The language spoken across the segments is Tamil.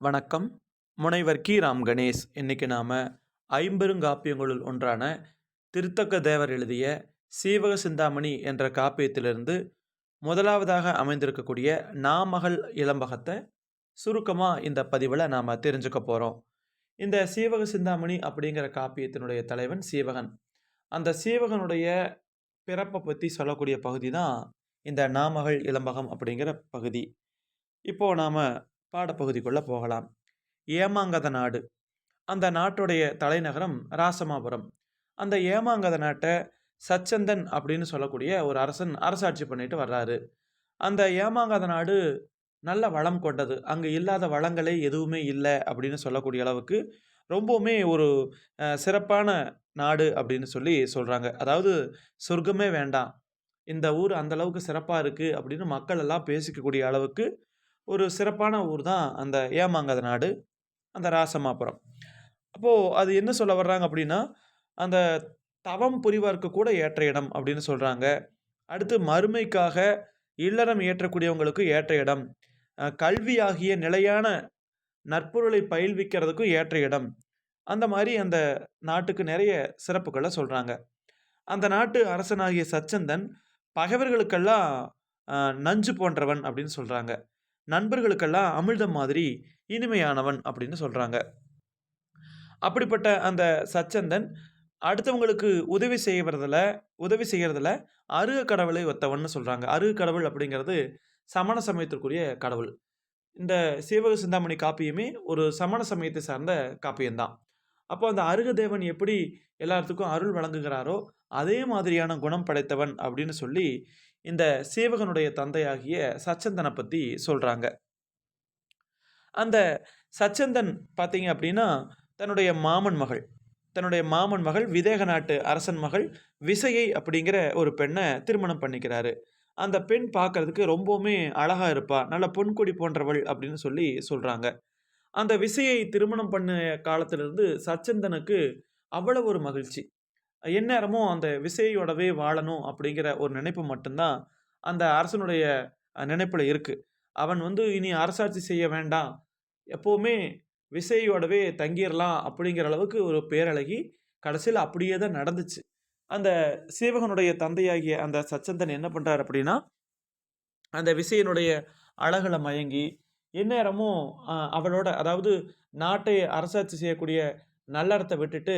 வணக்கம். முனைவர் கி. ராம் கணேஷ். இன்னைக்கு நாம் ஐம்பெருங்காப்பியங்களுள் ஒன்றான திருத்தக்க தேவர் எழுதிய சீவக சிந்தாமணி என்ற காப்பியத்திலிருந்து முதலாவதாக அமைந்திருக்கக்கூடிய நாமகள் இளம்பகத்தை சுருக்கமாக இந்த பதிவில் நாம் தெரிஞ்சுக்க போகிறோம் இந்த சீவக சிந்தாமணி அப்படிங்கிற காப்பியத்தினுடைய தலைவன் சீவகன். அந்த சீவகனுடைய பிறப்பை பற்றி சொல்லக்கூடிய பகுதி தான் இந்த நாமகள் இளம்பகம் அப்படிங்கிற பகுதி. இப்போது நாம் பாடப்பகுதிக்குள்ளே போகலாம். ஏமாங்கத நாடு. அந்த நாட்டுடைய தலைநகரம் ராசமாபுரம். அந்த ஏமாங்கத நாட்டை சச்சந்தன் அப்படின்னு சொல்லக்கூடிய ஒரு அரசன் அரசாட்சி பண்ணிட்டு வர்றாரு. அந்த ஏமாங்கத நாடு நல்ல வளம் கொண்டது. அங்கே இல்லாத வளங்களே எதுவுமே இல்லை அப்படின்னு சொல்லக்கூடிய அளவுக்கு ரொம்பவுமே ஒரு சிறப்பான நாடு அப்படின்னு சொல்லி சொல்கிறாங்க அதாவது சொர்க்கமே வேண்டாம். இந்த ஊர் அந்தளவுக்கு சிறப்பாக இருக்குது அப்படின்னு மக்கள் எல்லாம் பேசிக்கக்கூடிய அளவுக்கு ஒரு சிறப்பான ஊர் தான் அந்த ஏமாங்கத நாடு அந்த ராசமாபுரம். அப்போது அது என்ன சொல்ல வர்றாங்க அப்படின்னா அந்த தவம் புரிவார்க்கு கூட ஏற்ற இடம் அப்படின்னு சொல்கிறாங்க அடுத்து மறுமைக்காக இல்லறம் ஏற்றக்கூடியவங்களுக்கு ஏற்ற இடம். கல்வி ஆகிய நிலையான நற்பொருளை பயில்விக்கிறதுக்கும் ஏற்ற இடம். அந்த மாதிரி அந்த நாட்டுக்கு நிறைய சிறப்புகளை சொல்கிறாங்க அந்த நாட்டு அரசனாகிய சச்சந்தன் பகைவர்களுக்கெல்லாம் நஞ்சு போன்றவன் அப்படின்னு சொல்கிறாங்க நண்பர்களுக்கெல்லாம் அமிழ்தம் மாதிரி இனிமையானவன் அப்படின்னு சொல்கிறாங்க அப்படிப்பட்ட அந்த சச்சந்தன் அடுத்தவங்களுக்கு உதவி செய்வதில் உதவி செய்கிறதுல அருக கடவுளை ஒத்தவன்னு சொல்கிறாங்க அருக கடவுள் அப்படிங்கிறது சமண சமயத்திற்குரிய கடவுள். இந்த சீவக சிந்தாமணி காப்பியமே ஒரு சமண சமயத்தை சார்ந்த காப்பியம்தான். அப்போ அந்த அருக தேவன் எப்படி எல்லாத்துக்கும் அருள் வழங்குகிறாரோ அதே மாதிரியான குணம் படைத்தவன் அப்படின்னு சொல்லி இந்த சேவகனுடைய தந்தையாகிய சச்சந்தனை பற்றி சொல்கிறாங்க அந்த சச்சந்தன் பார்த்தீங்க அப்படின்னா தன்னுடைய மாமன் மகள். தன்னுடைய மாமன் மகள் விதேக நாட்டு அரசன் மகள் விசையை அப்படிங்கிற ஒரு பெண்ணை திருமணம் பண்ணிக்கிறாரு. அந்த பெண் பார்க்கறதுக்கு ரொம்பவுமே அழகாக இருப்பா நல்ல பொன்கொடி போன்றவள் அப்படின்னு சொல்லி சொல்கிறாங்க அந்த விசையை திருமணம் பண்ண காலத்திலிருந்து சச்சந்தனுக்கு அவ்வளவு ஒரு மகிழ்ச்சி. எந்நேரமும் அந்த விசையோடவே வாழணும் அப்படிங்கிற ஒரு நினைப்பு மட்டும்தான் அந்த அரசனுடைய நினைப்பில் இருக்குது அவன் வந்து இனி அரசாட்சி செய்ய வேண்டாம். எப்போவுமே விசையோடவே தங்கிடலாம் அப்படிங்கிற அளவுக்கு ஒரு பேரழகி கடைசியில் அப்படியே தான் நடந்துச்சு. அந்த சீவகனுடைய தந்தையாகிய அந்த சச்சந்தன் என்ன பண்ணுறார் அப்படின்னா அந்த விசையனுடைய அழகலை மயங்கி எந்நேரமும் அவளோட அதாவது நாட்டை அரசாட்சி செய்யக்கூடிய நல்லறத்தை விட்டுட்டு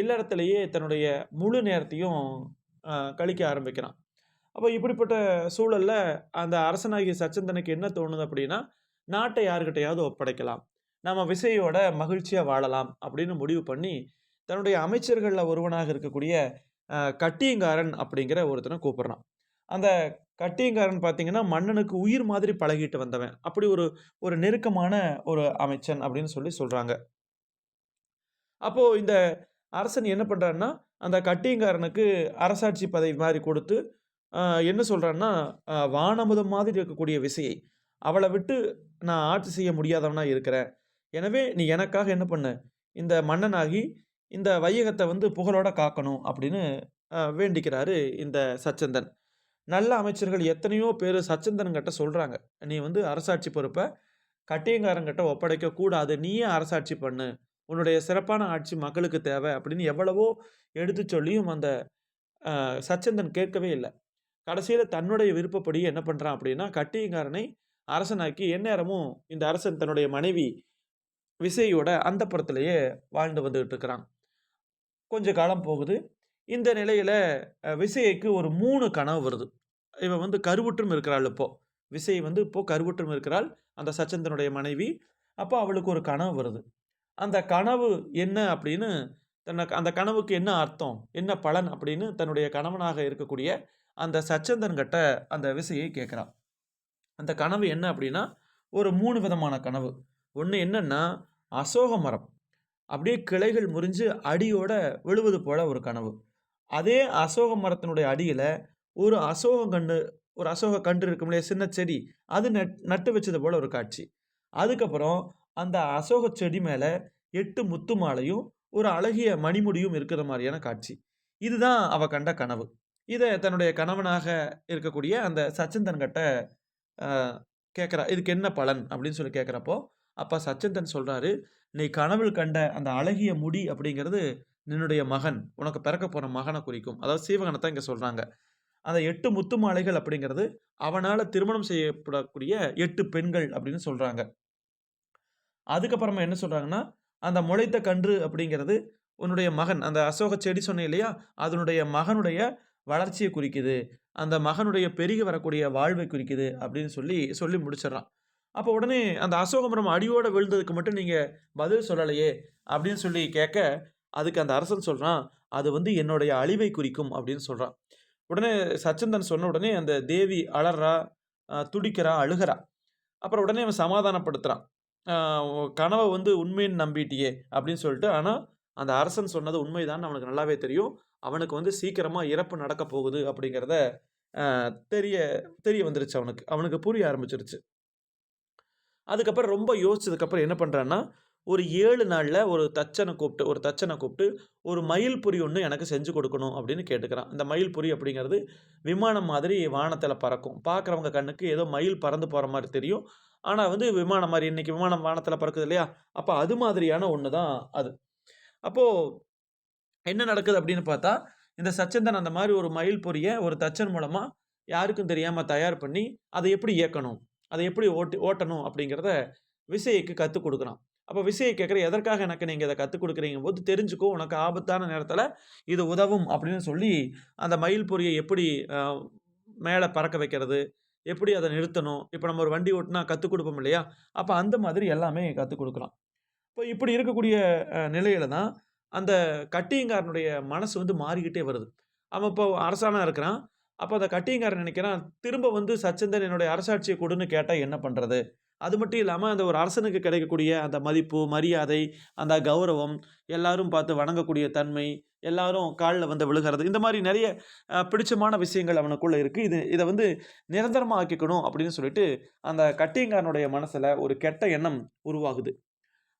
இல்லறத்திலேயே தன்னுடைய முழு நேரத்தையும் கழிக்க ஆரம்பிக்கிறான். அப்போ இப்படிப்பட்ட சூழலில் அந்த அரசனாகிய சச்சந்தனுக்கு என்ன தோணுது அப்படின்னா நாட்டை யாருக்கிட்டையாவது ஒப்படைக்கலாம். நம்ம விசையோட மகிழ்ச்சியாக வாழலாம் அப்படின்னு முடிவு பண்ணி தன்னுடைய அமைச்சர்களில் ஒருவனாக இருக்கக்கூடிய கட்டியங்காரன் அப்படிங்கிற ஒருத்தனை கூப்பிட்றான். அந்த கட்டியங்காரன் பார்த்தீங்கன்னா மன்னனுக்கு உயிர் மாதிரி பழகிட்டு வந்தவன். அப்படி ஒரு ஒரு நெருக்கமான ஒரு அமைச்சன் அப்படின்னு சொல்லி சொல்கிறாங்க அப்போது இந்த அரசன் என்ன பண்ணுறான்னா அந்த கட்டியங்காரனுக்கு அரசாட்சி பதவி மாதிரி கொடுத்து என்ன சொல்கிறான்னா வானமுதம் மாதிரி இருக்கக்கூடிய விசையை அவளை விட்டு நான் ஆட்சி செய்ய முடியாதவனாக இருக்கிறேன். எனவே நீ எனக்காக என்ன பண்ணு? இந்த மன்னனாகி இந்த வையகத்தை வந்து புகழோட காக்கணும் அப்படின்னு வேண்டிக்கிறாரு இந்த சச்சந்தன். நல்ல அமைச்சர்கள் எத்தனையோ பேர் சச்சந்தன்கிட்ட சொல்கிறாங்க நீ வந்து அரசாட்சி பொறுப்பை கட்டியங்காரங்கிட்ட ஒப்படைக்க கூடாது நீயே அரசாட்சி பண்ணு. உன்னுடைய சிறப்பான ஆட்சி மக்களுக்கு தேவை அப்படின்னு எவ்வளவோ எடுத்து சொல்லியும் அந்த சச்சந்தன் கேட்கவே இல்லை. கடைசியில் தன்னுடைய விருப்பப்படி என்ன பண்ணுறான் அப்படின்னா கட்டியங்காரனை அரசனாக்கி எந்நேரமும் இந்த அரசன் தன்னுடைய மனைவி விசையோட அந்தப்புறத்திலேயே வாழ்ந்து வந்துகிட்டு இருக்கிறான். கொஞ்ச காலம் போகுது. இந்த நிலையில் விசையைக்கு விசைக்கு ஒரு மூணு கனவு வருது. இவன் வந்து கருவுற்றும் இருக்கிறாள் இப்போது விசை வந்து இப்போது கருவுற்றும் இருக்கிறாள். அந்த சச்சந்தனுடைய மனைவி. அப்போ அவளுக்கு ஒரு கனவு வருது. அந்த கனவு என்ன அப்படின்னு தன்னை அந்த கனவுக்கு என்ன அர்த்தம் என்ன பலன் அப்படின்னு தன்னுடைய கணவனாக இருக்கக்கூடிய அந்த சச்சந்தன் கிட்ட அந்த விசையை கேட்குறான். அந்த கனவு என்ன அப்படின்னா ஒரு மூணு விதமான கனவு. ஒன்று என்னென்னா அசோக மரம். அப்படியே கிளைகள் முறிஞ்சு அடியோட விழுவது போல ஒரு கனவு. அதே அசோக மரத்தினுடைய அடியில் ஒரு அசோக கன்று ஒரு அசோக கன்று இருக்கும் இல்லையா சின்ன செடி. அது நட் நட்டு வச்சது போல ஒரு காட்சி. அதுக்கப்புறம் அந்த அசோக செடி மேலே எட்டு முத்து மாலையும் ஒரு அழகிய மணிமுடியும் இருக்கிற மாதிரியான காட்சி. இதுதான் அவ கண்ட கனவு. இதை தன்னுடைய கணவனாக இருக்கக்கூடிய அந்த சச்சந்தன் கிட்ட கேட்குறா இதுக்கு என்ன பலன்? அப்படின்னு சொல்லி கேட்குறப்போ அப்போ சச்சந்தன் சொல்கிறாரு "நீ கனவில் கண்ட அந்த அழகிய முடி அப்படிங்கிறது நின்னுடைய மகன். உனக்கு பிறக்க போற மகனை குறிக்கும்." அதாவது சீவகன தான் இங்கே சொல்கிறாங்க அந்த எட்டு முத்து மாலைகள் அப்படிங்கிறது, அவனால் திருமணம் செய்யப்படக்கூடிய எட்டு பெண்கள் அப்படின்னு சொல்கிறாங்க அதுக்கப்புறமா என்ன சொல்கிறாங்கன்னா அந்த முளைத்த கன்று அப்படிங்கிறது உன்னுடைய மகன். அந்த அசோக செடி சொன்னேன் இல்லையா? அதனுடைய மகனுடைய வளர்ச்சியை குறிக்குது. அந்த மகனுடைய பெருகி வரக்கூடிய வாழ்வை குறிக்குது அப்படின்னு சொல்லி, சொல்லி முடிச்சிடுறான். அப்போ உடனே அந்த அசோக மரம் அடியோடு விழுந்ததுக்கு மட்டும் நீங்கள் பதில் சொல்லலையே அப்படின்னு சொல்லி கேட்க, அதுக்கு அந்த அரசன் சொல்கிறான் "அது வந்து என்னுடைய அழிவை குறிக்கும்" அப்படின்னு சொல்கிறான் உடனே சச்சந்தன் சொன்ன உடனே அந்த தேவி அலறா துடிக்கிறா, அழுகுறா. அப்புறம் உடனே அவன் சமாதானப்படுத்துகிறான் கனவை வந்து உண்மைன்னு நம்பிட்டியே" அப்படின்னு சொல்லிட்டு. ஆனால் அந்த அரசன் சொன்னது உண்மைதான் அவனுக்கு நல்லாவே தெரியும். அவனுக்கு வந்து சீக்கிரமாக இறப்பு நடக்கப் போகுது அப்படிங்கிறத தெரிய தெரிய வந்துருச்சு அவனுக்கு. அவனுக்கு புரிய ஆரம்பிச்சிருச்சு அதுக்கப்புறம் ரொம்ப யோசிச்சதுக்கப்புறம் என்ன பண்ணுறான்னா ஒரு ஏழு நாளில் ஒரு தச்சனை கூப்பிட்டு ஒரு தச்சனை கூப்பிட்டு, "ஒரு மயில் பொறி ஒன்று எனக்கு செஞ்சு கொடுக்கணும்" அப்படின்னு கேட்டுக்கிறான். இந்த மயில் பொறி அப்படிங்கிறது விமானம் மாதிரி வானத்தில் பறக்கும். பார்க்குறவங்க கண்ணுக்கு ஏதோ மயில் பறந்து போகிற மாதிரி தெரியும். ஆனால் வந்து விமானம் மாதிரி இன்றைக்கி விமானம் வானத்தில் பறக்குது இல்லையா? அப்போ அது மாதிரியான ஒன்று தான் அது. அப்போது என்ன நடக்குது அப்படின்னு பார்த்தா, இந்த சச்சந்தன் அந்த மாதிரி ஒரு மயில் பொரிய ஒரு தச்சன் மூலமாக யாருக்கும் தெரியாமல் தயார் பண்ணி, அதை எப்படி இயக்கணும்? அதை எப்படி ஓட்டி ஓட்டணும்? அப்படிங்கிறத விசய்க்கு கற்றுக் கொடுக்குறான் அப்போ விசையை கேட்குற "எதற்காக எனக்கு நீங்கள் இதை கற்றுக் கொடுக்குறீங்க போது தெரிஞ்சுக்கோ உனக்கு ஆபத்தான நேரத்தில் இது உதவும்" அப்படின்னு சொல்லி, அந்த மயில் பொரியை எப்படி மேலே பறக்க வைக்கிறது? எப்படி அதை நிறுத்தணும்? இப்போ நம்ம ஒரு வண்டி ஓட்டினா கற்றுக் கொடுப்போம் இல்லையா? அப்போ அந்த மாதிரி எல்லாமே கற்றுக் கொடுக்கலாம் இப்போ இப்படி இருக்கக்கூடிய நிலையில தான், அந்த கட்டியங்காரனுடைய மனசு வந்து மாறிக்கிட்டே வருது. அவன் இப்போ அரசானாக இருக்கிறான். அப்போ அந்த கட்டியங்காரன் நினைக்கிறான், திரும்ப வந்து சச்சந்தன் என்னுடைய அரசாட்சியை கொடுன்னு கேட்டால் என்ன பண்ணுறது அது மட்டும் இல்லாமல் அந்த ஒரு அரசனுக்கு கிடைக்கக்கூடிய அந்த மதிப்பு, மரியாதை, அந்த கௌரவம், எல்லாரும் பார்த்து வணங்கக்கூடிய தன்மை, எல்லாரும் காலில் வந்து விழுகிறது. இந்த மாதிரி நிறைய பிடிச்சமான விஷயங்கள் அவனுக்குள்ளே இருக்குது இது இதை வந்து நிரந்தரமாக ஆக்கிக்கணும் அப்படின்னு சொல்லிட்டு, அந்த கட்டியங்காரனுடைய மனசில் ஒரு கெட்ட எண்ணம் உருவாகுது.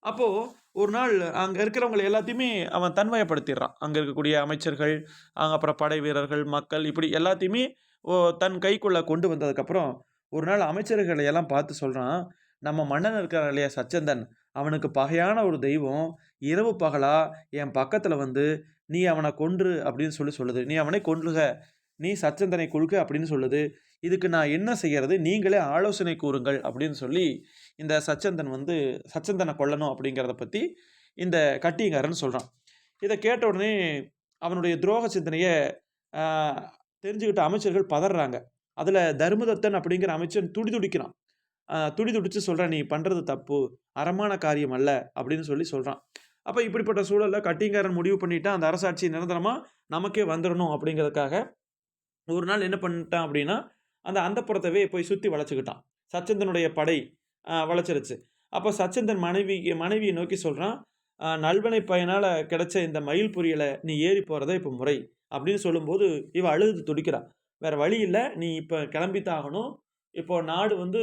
அப்போது ஒரு நாள் அங்கே இருக்கிறவங்களை எல்லாத்தையுமே அவன் தன்மையப்படுத்திடுறான் அங்கே இருக்கக்கூடிய அமைச்சர்கள், அங்கே அப்புறம் படை வீரர்கள், மக்கள் இப்படி எல்லாத்தையுமே ஓ தன் கைக்குள்ளே கொண்டு வந்ததுக்கப்புறம், ஒரு நாள் அமைச்சர்களை எல்லாம் பார்த்து சொல்கிறான் "நம்ம மன்னன் இருக்கிற இல்லையா சச்சந்தன், அவனுக்கு பகையான ஒரு தெய்வம். இரவு பகலா என் பக்கத்தில் வந்து, நீ அவனை கொன்று அப்படின்னு சொல்லி சொல்லுது. நீ அவனை கொன்றுக. நீ சச்சந்தனை கொழுக்க அப்படின்னு சொல்லுது. இதுக்கு நான் என்ன செய்கிறது நீங்களே ஆலோசனை கூறுங்கள்" அப்படின்னு சொல்லி, இந்த சச்சந்தன் வந்து சச்சந்தனை கொல்லணும் அப்படிங்கிறத பற்றி இந்த கட்டியங்காரன் சொல்கிறான் இதை கேட்ட உடனே அவனுடைய துரோக சிந்தனையை தெரிஞ்சுக்கிட்ட அமைச்சர்கள் பதறாங்க. அதில் தர்மதத்தன் அப்படிங்கிற அமைச்சன் துடிதுடிக்கிறான். துடி துடிதுடிச்சு சொல்கிறான் "நீ பண்ணுறது தப்பு. அறமான காரியம் அல்ல" அப்படின்னு சொல்லி சொல்கிறான் அப்போ இப்படிப்பட்ட சூழலில் கட்டிங்காரன் முடிவு பண்ணிவிட்டு அந்த அரசாட்சி நிரந்தரமாக நமக்கே வந்துடணும் அப்படிங்கிறதுக்காக, ஒரு நாள் என்ன பண்ணிட்டான் அப்படின்னா, அந்த அந்தப்புறத்தவே போய் சுற்றி வளைச்சிக்கிட்டான் சச்சந்தனுடைய படை வளைச்சிருச்சு. அப்போ சச்சந்தன் மனைவி மனைவியை நோக்கி சொல்கிறான் நல்வனை பயனால் கிடைச்ச இந்த மயில் பொரியலை நீ ஏறி போகிறத இப்போ முறை" அப்படின்னு சொல்லும்போது, இவ அழுது துடிக்கிறா. வேறு வழி இல்லை நீ இப்போ கிளம்பித்தாகணும் இப்போ நாடு வந்து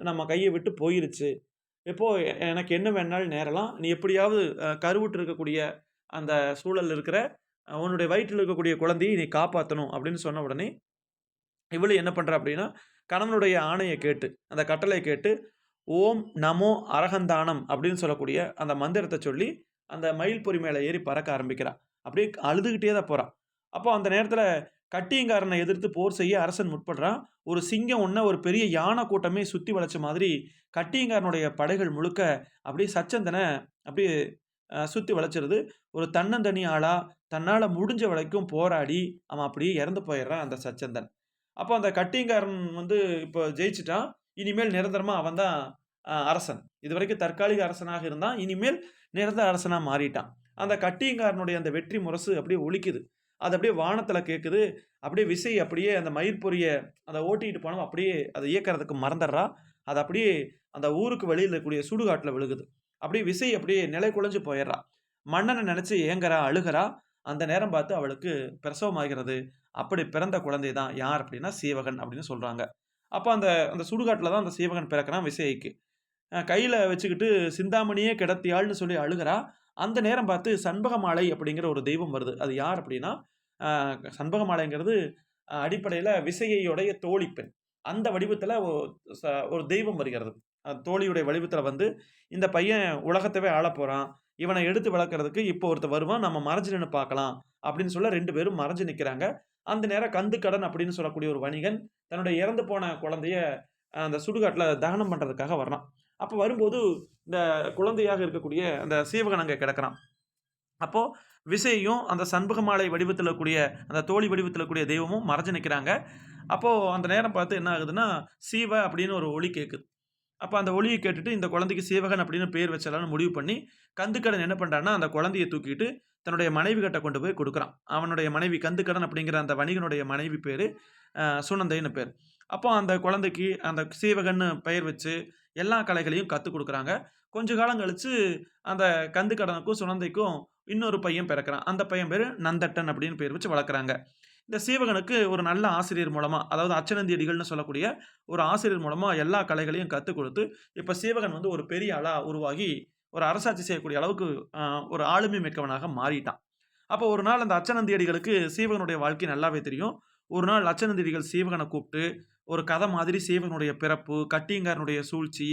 நம்ம கையை விட்டு போயிருச்சு. இப்போது எனக்கு என்ன வேணாலும் நேரலாம். நீ எப்படியாவது கருவுட்டு இருக்கக்கூடிய அந்த சூழல் இருக்கிற உன்னுடைய வயிற்றில் இருக்கக்கூடிய குழந்தையை நீ காப்பாற்றணும் அப்படின்னு சொன்ன உடனே, இவளு என்ன பண்ணுற அப்படின்னா, கணவனுடைய ஆணையை கேட்டு, அந்த கட்டளை கேட்டு, "ஓம் நமோ அரகந்தானம் அப்படின்னு சொல்லக்கூடிய அந்த மந்திரத்தை சொல்லி, அந்த மயில் பொறி மேலே ஏறி பறக்க ஆரம்பிக்கிறான் அப்படியே அழுதுகிட்டே தான் போகிறான் அப்போ அந்த நேரத்தில் கட்டியங்காரனை எதிர்த்து போர் செய்ய அரசன் முற்படுறான். ஒரு சிங்கம் ஒண்ண ஒரு பெரிய யானை கூட்டமே சுத்தி வளைச்ச மாதிரி, கட்டியங்காரனுடைய படைகள் முழுக்க அப்படியே சச்சந்தனை அப்படியே சுற்றி சுத்தி வளைச்சிருது. ஒரு தன்னந்தனி ஆளா, தன்னால முடிஞ்ச வரைக்கும் போராடி, அவன் அப்படியே இறந்து போயிடுறான் அந்த சச்சந்தன். அப்போ அந்த கட்டியங்காரன் வந்து இப்போ ஜெயிச்சுட்டான். இனிமேல் நிரந்தரமா அவன் தான் அரசன் இது வரைக்கும் தற்காலிக அரசனாக இருந்தான். இனிமேல் நிரந்தர அரசனா மாறிட்டான். அந்த கட்டியங்காரனுடைய அந்த வெற்றி முரசு அப்படியே ஒழிக்குது அது அப்படியே வானத்தில் கேட்குது. அப்படியே விசை அப்படியே அந்த மயில் அதை ஓட்டிகிட்டு போனோம் அப்படியே அதை இயக்கிறதுக்கு மறந்துடுறா அது அப்படியே அந்த ஊருக்கு வெளியில் இருக்கக்கூடிய சுடுகாட்டில் விழுகுது. அப்படியே விசை அப்படியே நிலை குலைஞ்சு போயிடுறா மன்னனை நினச்சி ஏங்குறா, அழுகுறா. அந்த நேரம் பார்த்து அவளுக்கு பிரசவமாகிறது. அப்படி பிறந்த குழந்தை தான் யார் அப்படின்னா, சீவகன் அப்படின்னு சொல்கிறாங்க அப்போ அந்த அந்த சுடுகாட்டில் தான் அந்த சீவகன் பிறக்கிறான் விசய்க்கு. கையில் வச்சுக்கிட்டு சிந்தாமணியே கிடத்தியாள்னு சொல்லி அழுகுறா. அந்த நேரம் பார்த்து சண்பகமாலை அப்படிங்கிற ஒரு தெய்வம் வருது. அது யார் அப்படின்னா, சண்பகமாலைங்கிறது அடிப்படையில் விசையையுடைய தோழி பெண். அந்த வடிவத்தில் ஒரு தெய்வம் வருகிறது. தோழியுடைய வடிவத்தில் வந்து, இந்த பையன் உலகத்தவே ஆளப் போகிறான் இவனை எடுத்து வளர்க்குறதுக்கு இப்போ ஒருத்தன் வருவான். நம்ம மறைஞ்சு நின்னு பார்க்கலாம். அப்படின்னு சொல்ல ரெண்டு பேரும் மறைஞ்சு நிற்கிறாங்க அந்த நேரம் கந்துக்கடன் அப்படின்னு சொல்லக்கூடிய ஒரு வணிகன், தன்னுடைய இறந்து போன குழந்தைய அந்த சுடுகாட்டில் தகனம் பண்ணுறதுக்காக வரான் அப்போ வரும்போது, இந்த குழந்தையாக இருக்கக்கூடிய அந்த சீவகன் அங்கே கிடக்கிறான். அப்போது விசையும், அந்த சண்பகமாலை வடிவத்தில் கூடிய அந்த தோழி வடிவத்தில் கூடிய தெய்வமும் மறைஞ்சு நிற்கிறாங்க அப்போது அந்த நேரம் பார்த்து என்ன ஆகுதுன்னா, "சீவ" அப்படின்னு ஒரு ஒளி கேட்குது. அப்போ அந்த ஒளியை கேட்டுட்டு இந்த குழந்தைக்கு சீவகன் அப்படின்னு பேர் வச்சிடலாம்னு முடிவு பண்ணி, கந்துக்கடன் என்ன பண்ணுறான்னா அந்த குழந்தையை தூக்கிட்டு தன்னுடைய மனைவி கிட்ட கொண்டு போய் கொடுக்குறான். அவனுடைய மனைவி கந்துக்கடன் அப்படிங்கிற அந்த வணிகனுடைய மனைவி பேர் சுனந்தைன்னு பேர். அப்போ அந்த குழந்தைக்கு அந்த சீவகன்னு பெயர் வச்சு, எல்லா கலைகளையும் கற்றுக் கொடுக்குறாங்க கொஞ்ச காலம் கழித்து அந்த கந்து கடனுக்கும் சுனந்தைக்கும் இன்னொரு பையன் பிறக்கிறான். அந்த பையன் பேர் நந்தட்டன் அப்படின்னு பேர் வச்சு வளர்க்குறாங்க. இந்த சீவகனுக்கு ஒரு நல்ல ஆசிரியர் மூலமாக அதாவது அச்சனந்தி அடிகள்னு சொல்லக்கூடிய ஒரு ஆசிரியர் மூலமாக எல்லா கலைகளையும் கற்றுக் கொடுத்து இப்போ சீவகன் வந்து ஒரு பெரிய ஆளாக உருவாகி, ஒரு அரசாட்சி செய்யக்கூடிய அளவுக்கு ஒரு ஆளுமை மிக்கவனாக மாறிட்டான். அப்போ ஒரு நாள் அந்த அச்சனந்தி அடிகளுக்கு சீவகனுடைய வாழ்க்கை நல்லாவே தெரியும். ஒரு நாள் அச்சனந்தி அடிகள் கூப்பிட்டு ஒரு கதை மாதிரி சீவகனுடைய பிறப்பு, கட்டியங்காரனுடைய சூழ்ச்சி,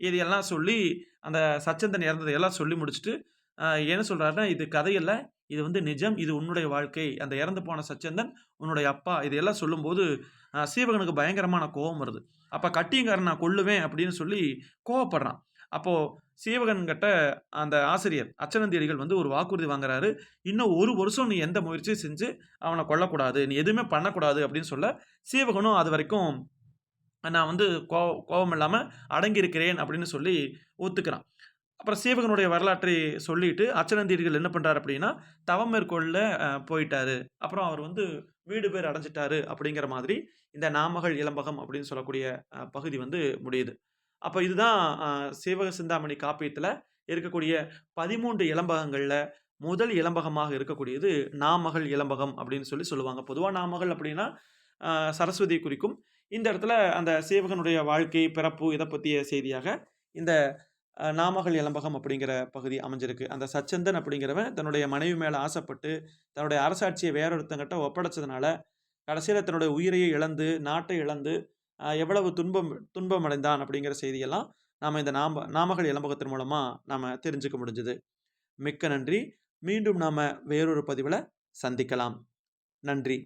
இது எல்லாம் சொல்லி, அந்த சச்சந்தன் இறந்ததையெல்லாம் எல்லாம் சொல்லி முடிச்சுட்டு, என்ன சொல்கிறாருன்னா "இது கதையில் இது வந்து நிஜம். இது உன்னுடைய வாழ்க்கை. அந்த இறந்து போன சச்சந்தன் உன்னுடைய அப்பா." இதையெல்லாம் சொல்லும்போது, சீவகனுக்கு பயங்கரமான கோவம் வருது. அப்போ கட்டியங்காரன் நான் கொல்லுவேன் அப்படின்னு சொல்லி கோவப்படுறான். அப்போது சீவகன் கிட்ட அந்த ஆசிரியர், அச்சனந்தேடிகள் வந்து ஒரு வாக்குறுதி வாங்குறாரு. "இன்னும் ஒரு வருஷம் நீ எந்த முயற்சியும் செஞ்சு அவனை கொல்லக்கூடாது. நீ எதுவுமே பண்ணக்கூடாது." அப்படின்னு சொல்ல, சீவகனும் அது வரைக்கும் நான் வந்து கோ கோபம் இல்லாமல் அடங்கியிருக்கிறேன் அப்படின்னு சொல்லி ஒத்துக்கிறான். அப்புறம் சீவகனுடைய வரலாற்றை சொல்லிட்டு, அச்சனந்தியடிகள் என்ன பண்ணுறாரு அப்படின்னா, தவம் மேற்கொள்ள போயிட்டாரு. அப்புறம் அவர் வந்து வீடு பேர் அடைஞ்சுட்டாரு அப்படிங்கிற மாதிரி, இந்த நாமகள் இளம்பகம் அப்படின்னு சொல்லக்கூடிய பகுதி வந்து முடியுது. அப்போ இதுதான் சேவக சீவக சிந்தாமணி காப்பியத்தில் இருக்கக்கூடிய பதிமூன்று இளம்பகங்களில் முதல் இளம்பகமாக இருக்கக்கூடியது நாமகள் இளம்பகம் அப்படின்னு சொல்லி சொல்லுவாங்க. பொதுவாக நாமகள் அப்படின்னா, சரஸ்வதி சரஸ்வதியை குறிக்கும். இந்த இடத்துல அந்த சீவகனுடைய வாழ்க்கை, பிறப்பு இதை பற்றிய செய்தியாக, இந்த நாமகள் இளம்பகம் அப்படிங்கிற பகுதி அமைஞ்சிருக்கு. அந்த சச்சந்தன் அப்படிங்கிறவன் தன்னுடைய மனைவி மேலே ஆசைப்பட்டு, தன்னுடைய அரசாட்சியை வேறொருத்தங்கிட்ட ஒப்படைச்சதுனால, கடைசியில் தன்னுடைய உயிரையை இழந்து, நாட்டை இழந்து, எவ்வளவு துன்பம் துன்பம் அடைந்தான் அப்படிங்கிற செய்தியெல்லாம், நாம் இந்த நாம நாமகள் இளம்பகத்தின் மூலமாக நாம் தெரிஞ்சுக்க முடிஞ்சது. மிக்க நன்றி. மீண்டும் நாம் வேறொரு பதிவில் சந்திக்கலாம். நன்றி.